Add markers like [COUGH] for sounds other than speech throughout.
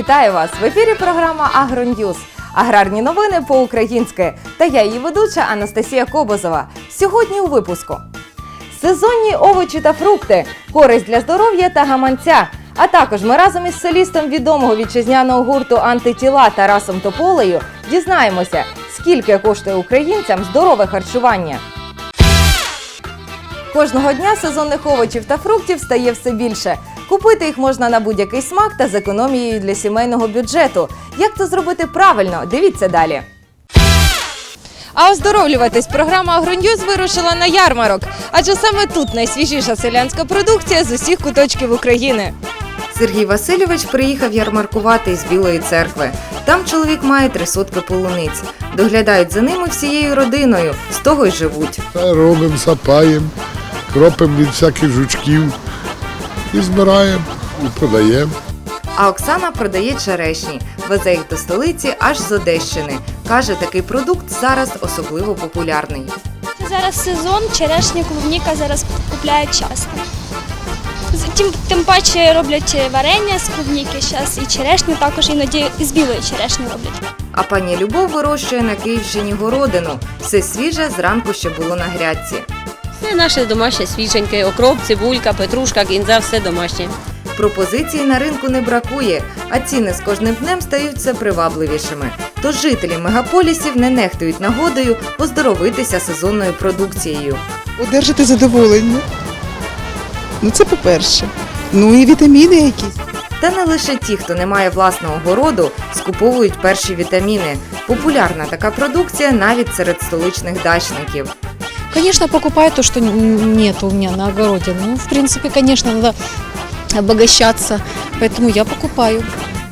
Вітаю вас! В ефірі програма Агроньюз. Аграрні новини по-українськи. Та я її ведуча Анастасія Кобозова. Сьогодні у випуску. Сезонні овочі та фрукти, користь для здоров'я та гаманця. А також ми разом із солістом відомого вітчизняного гурту антитіла Тарасом Тополею дізнаємося, скільки коштує українцям здорове харчування. Кожного дня сезонних овочів та фруктів стає все більше. Купити їх можна на будь-який смак та з економією для сімейного бюджету. Як це зробити правильно? Дивіться далі. А оздоровлюватись програма «Агроньюз» вирушила на ярмарок, адже саме тут найсвіжіша селянська продукція з усіх куточків України. Сергій Васильович приїхав ярмаркувати із Білої церкви. Там чоловік має три сотки полуниць. Доглядають за ними всією родиною, з того й живуть. Робимо, сапаємо, кропимо від всяких жучків і збираємо, і продаємо. А Оксана продає черешні, везе їх до столиці аж з Одещини. Каже, такий продукт зараз особливо популярний. Зараз сезон, черешня, клубніка зараз купляють часто. Тим, тим паче роблять варення з клубніки зараз і черешню також іноді з білої черешні роблять. А пані Любов вирощує на Київщині городину. Все свіже зранку ще було на грядці. Все наше домашнє свіженьке, окроп, цибулька, петрушка, кінза, все домашнє. Пропозицій на ринку не бракує, а ціни з кожним днем стають все привабливішими. Тож жителі мегаполісів не нехтують нагодою оздоровитися сезонною продукцією. одержати задоволення. Ну, це по-перше. Ну і вітаміни якісь. Та не лише ті, хто не має власного городу, скуповують перші вітаміни. Популярна така продукція навіть серед столичних дачників. Конечно, покупаю то, что нет у меня на огороде. Ну, в принципе, конечно, надо обогащаться, поэтому я покупаю.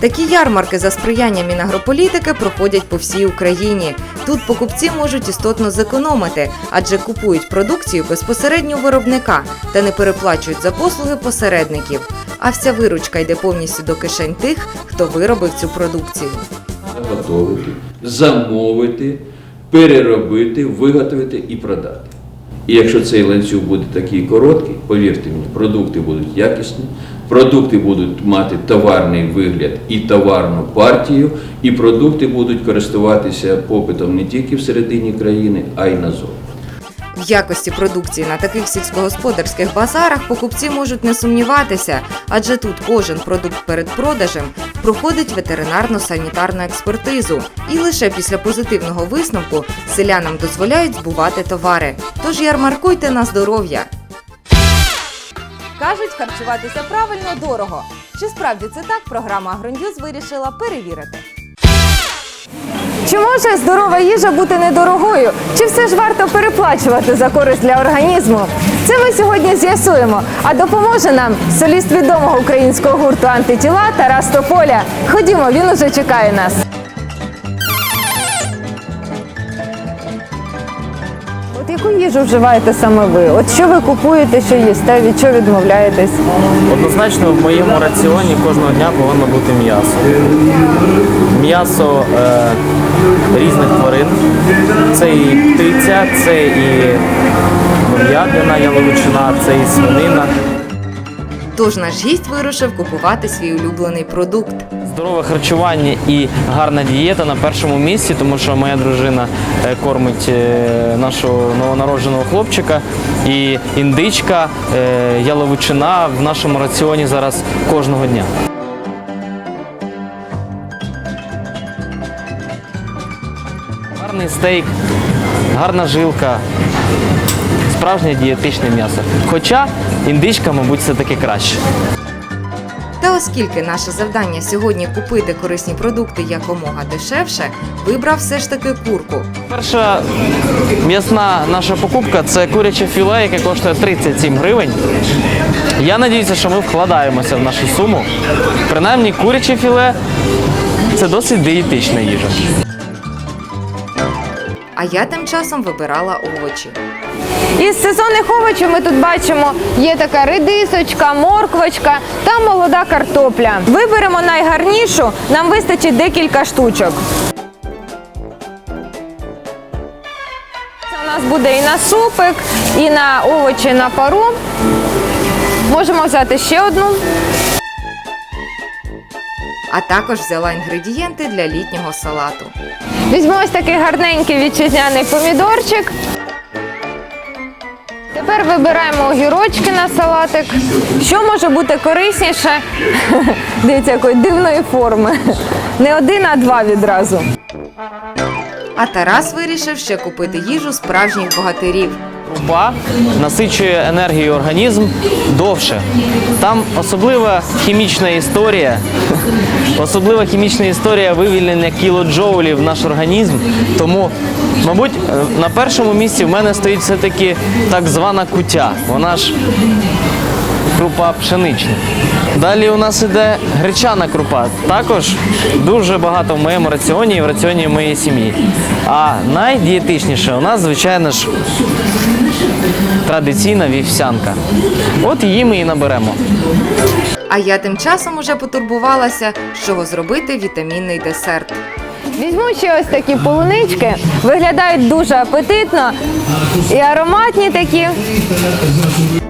Такі ярмарки за сприяння Мінагрополітики проходять по всій Україні. Тут покупці можуть істотно зекономити, адже купують продукцію безпосередньо у виробника та не переплачують за послуги посередників. А вся виручка йде повністю до кишень тих, хто виробив цю продукцію. заготовити, замовити, переробити, виготовити і продати. І якщо цей ланцюг буде такий короткий, повірте мені, продукти будуть якісні, продукти будуть мати товарний вигляд і товарну партію, і продукти будуть користуватися попитом не тільки всередині країни, а й назовні. В якості продукції на таких сільськогосподарських базарах покупці можуть не сумніватися, адже тут кожен продукт перед продажем проходить ветеринарно-санітарну експертизу, і лише після позитивного висновку селянам дозволяють збувати товари. Тож ярмаркуйте на здоров'я. Кажуть, харчуватися правильно дорого. Чи справді це так? Програма «Агроньюз» вирішила перевірити. Чи може здорова їжа бути недорогою? Чи все ж варто переплачувати за користь для організму? Це ми сьогодні з'ясуємо. А допоможе нам соліст відомого українського гурту антитіла Тарас Тополя. Ходімо, він уже чекає нас. Яку їжу вживаєте саме ви? От що ви купуєте, що їсте, від чого відмовляєтесь? Однозначно в моєму раціоні кожного дня повинно бути м'ясо. М'ясо е, різних тварин. Це і птиця, це і говядина, яловичина, це і свинина. Тож наш гість вирушив купувати свій улюблений продукт. Здорове харчування і гарна дієта на першому місці, тому що моя дружина е, кормить е, нашого новонародженого хлопчика. І індичка, е, яловичина в нашому раціоні зараз кожного дня. Гарний стейк, гарна жилка, справжнє дієтичне м'ясо. Хоча індичка, мабуть, все-таки краще. Оскільки наше завдання сьогодні купити корисні продукти якомога дешевше, вибрав все ж таки курку. Перша м'ясна наша покупка це куряче філе, яке коштує 37 гривень. Я надіюся, що ми вкладаємося в нашу суму. Принаймні, куряче філе це досить дієтична їжа. А я тим часом вибирала овочі. Із сезонних овочів ми тут бачимо є така редисочка, морквочка та молода картопля. Виберемо найгарнішу, нам вистачить декілька штучок. Це у нас буде і на супик, і на овочі на пару. Можемо взяти ще одну. а також взяла інгредієнти для літнього салату. Візьму ось такий гарненький вітчизняний помідорчик. Тепер вибираємо огірочки на салатик. Що може бути корисніше? [LAUGHS] Дивіться, якої дивної форми. Не один, а два відразу. А Тарас вирішив ще купити їжу справжніх богатирів. Крупа насичує енергією організм довше. Там особлива хімічна історія, особлива хімічна історія вивільнення кілоджоулів в наш організм. Тому, мабуть, е, на першому місці в мене стоїть все-таки так звана кутя. Вона ж крупа пшенична. Далі у нас іде гречана крупа. Також дуже багато в моєму раціоні і в раціоні моєї сім'ї. А найдієтичніше у нас, звичайно ж, традиційна вівсянка. От її ми і наберемо. А я тим часом уже потурбувалася, чого зробити вітамінний десерт. Візьму ще ось такі полунички. Виглядають дуже апетитно і ароматні такі.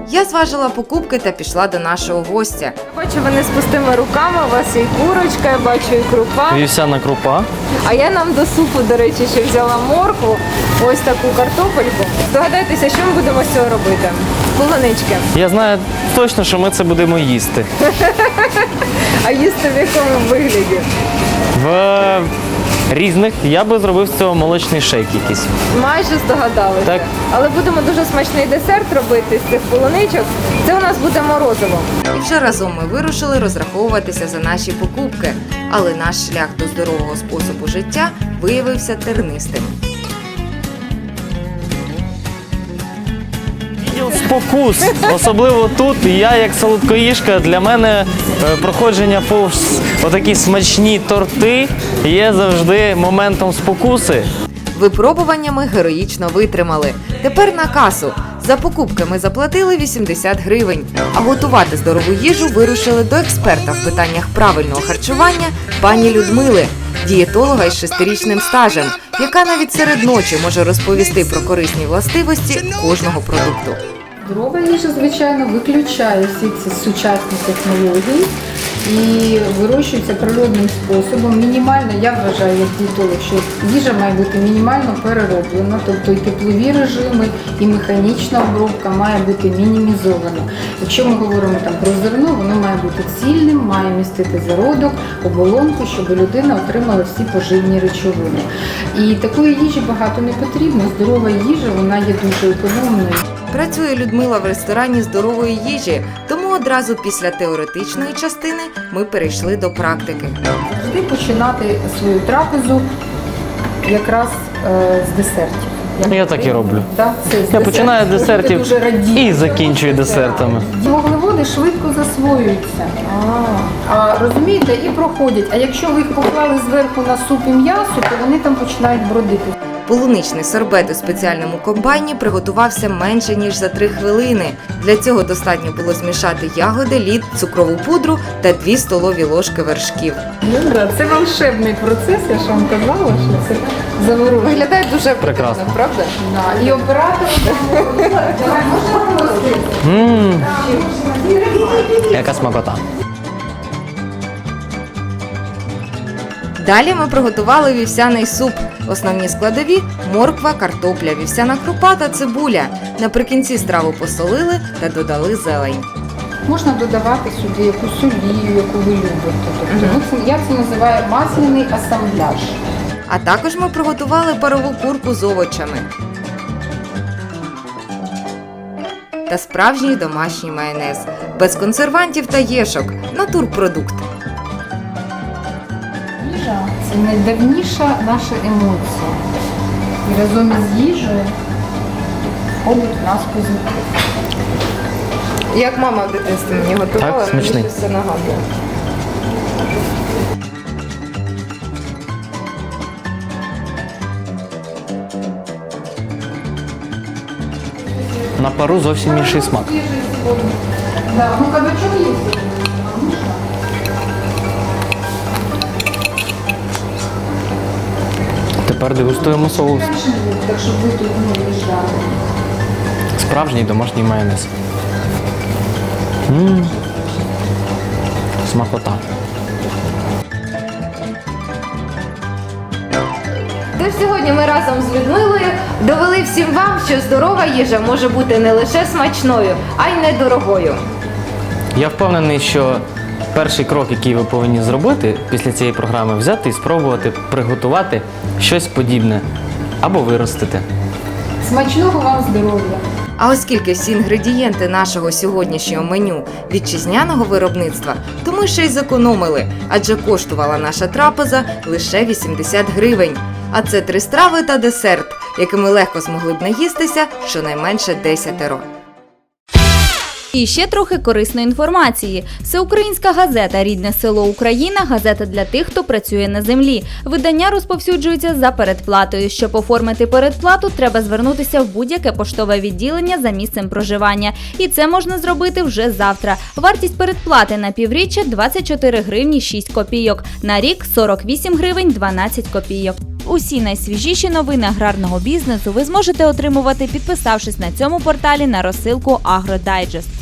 Я зважила покупки та пішла до нашого гостя. Бачу, вони з пустими руками. У вас і курочка, я бачу, і крупа. Вівсяна крупа. А я нам до супу, до речі, ще взяла моркву, ось таку картопельку. Здогадайтеся, що ми будемо з цього робити? Полунички. Я знаю точно, що ми це будемо їсти. [LAUGHS] А їсти в якому вигляді? В різних я би зробив з цього молочний шейк якийсь. Майже здогадалися. Так. Але будемо дуже смачний десерт робити з цих полуничок. Це у нас буде морозиво. І вже разом ми вирушили розраховуватися за наші покупки. Але наш шлях до здорового способу життя виявився тернистим. Спокус, особливо тут. Я, як солодкоїжка, для мене е, проходження повз отакі смачні торти є завжди моментом спокуси. Випробування ми героїчно витримали. Тепер на касу. За покупки ми заплатили 80 гривень, а готувати здорову їжу вирушили до експерта в питаннях правильного харчування пані Людмили, дієтолога із шестирічним стажем, яка навіть серед ночі може розповісти про корисні властивості кожного продукту. Здорова їжа, звичайно, виключає всі ці сучасні технології і вирощується природним способом. Мінімально, я вважаю як дієтолог, що їжа має бути мінімально перероблена, тобто і теплові режими, і механічна обробка має бути мінімізована. Якщо ми говоримо там про зерно, воно має бути цільним, має містити зародок, оболонку, щоб людина отримала всі поживні речовини. І такої їжі багато не потрібно. Здорова їжа вона є дуже економною. Працює Людмила в ресторані здорової їжі, тому одразу після теоретичної частини ми перейшли до практики. завжди починати свою трапезу якраз е, з десертів. Ну, я так і роблю. Так, це з Я десертів. починаю з десертів дуже і закінчую десертами. Вуглеводи швидко засвоюються. А, розумієте, і проходять. А якщо ви їх поклали зверху на суп і м'ясо, то вони там починають бродити. Полуничний сорбет у спеціальному комбайні приготувався менше ніж за 3 хвилини. Для цього достатньо було змішати ягоди, лід, цукрову пудру та 2 столові ложки вершків. Ну, це волшебний процес, я ж вам казала, що це заворожує. Виглядає дуже Прекрасно. правда? Да. І оператор яка смакота. Далі ми приготували вівсяний суп. Основні складові морква, картопля, вівсяна крупа та цибуля. Наприкінці страву посолили та додали зелень. Можна додавати сюди якусь олію, яку ви любите. Тобто, ну, це, я це називаю масляний асамбляж. А також ми приготували парову курку з овочами. Та справжній домашній майонез. Без консервантів та єшок. Натурпродукт. Їжа це найдавніша наша емоція. І разом із їжею входить в нас позитив. Як мама в дитинстві мені готувала, Так, смачний. мені щось все нагадує. На пару зовсім інший смак. Да, ну кабачок є. Тепер дегустуємо соус. Справжній домашній майонез. Ммм. Смакота. Тож сьогодні ми разом з Людмилою довели всім вам, що здорова їжа може бути не лише смачною, а й недорогою. Я впевнений, що перший крок, який ви повинні зробити після цієї програми, взяти і спробувати приготувати щось подібне або виростити. Смачного вам здоров'я! А оскільки всі інгредієнти нашого сьогоднішнього меню вітчизняного виробництва, то ми ще й зекономили, адже коштувала наша трапеза лише 80 гривень. А це три страви та десерт, якими легко змогли б наїстися щонайменше десятеро. І ще трохи корисної інформації. Всеукраїнська газета Рідне село Україна газета для тих, хто працює на землі. Видання розповсюджується за передплатою. Щоб оформити передплату, треба звернутися в будь-яке поштове відділення за місцем проживання. І це можна зробити вже завтра. Вартість передплати на півріччя 24 гривні 6 копійок. На рік 48 гривень 12 копійок. Усі найсвіжіші новини аграрного бізнесу ви зможете отримувати, підписавшись на цьому порталі на розсилку Агродайджест.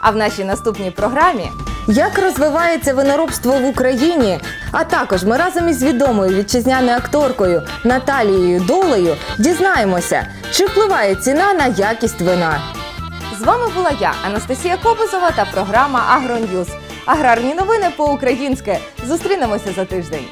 А в нашій наступній програмі як розвивається виноробство в Україні? А також ми разом із відомою вітчизняною акторкою Наталією Долею дізнаємося, чи впливає ціна на якість вина. З вами була я, Анастасія Кобизова та програма Агроньюз. Аграрні новини по-українськи. Зустрінемося за тиждень.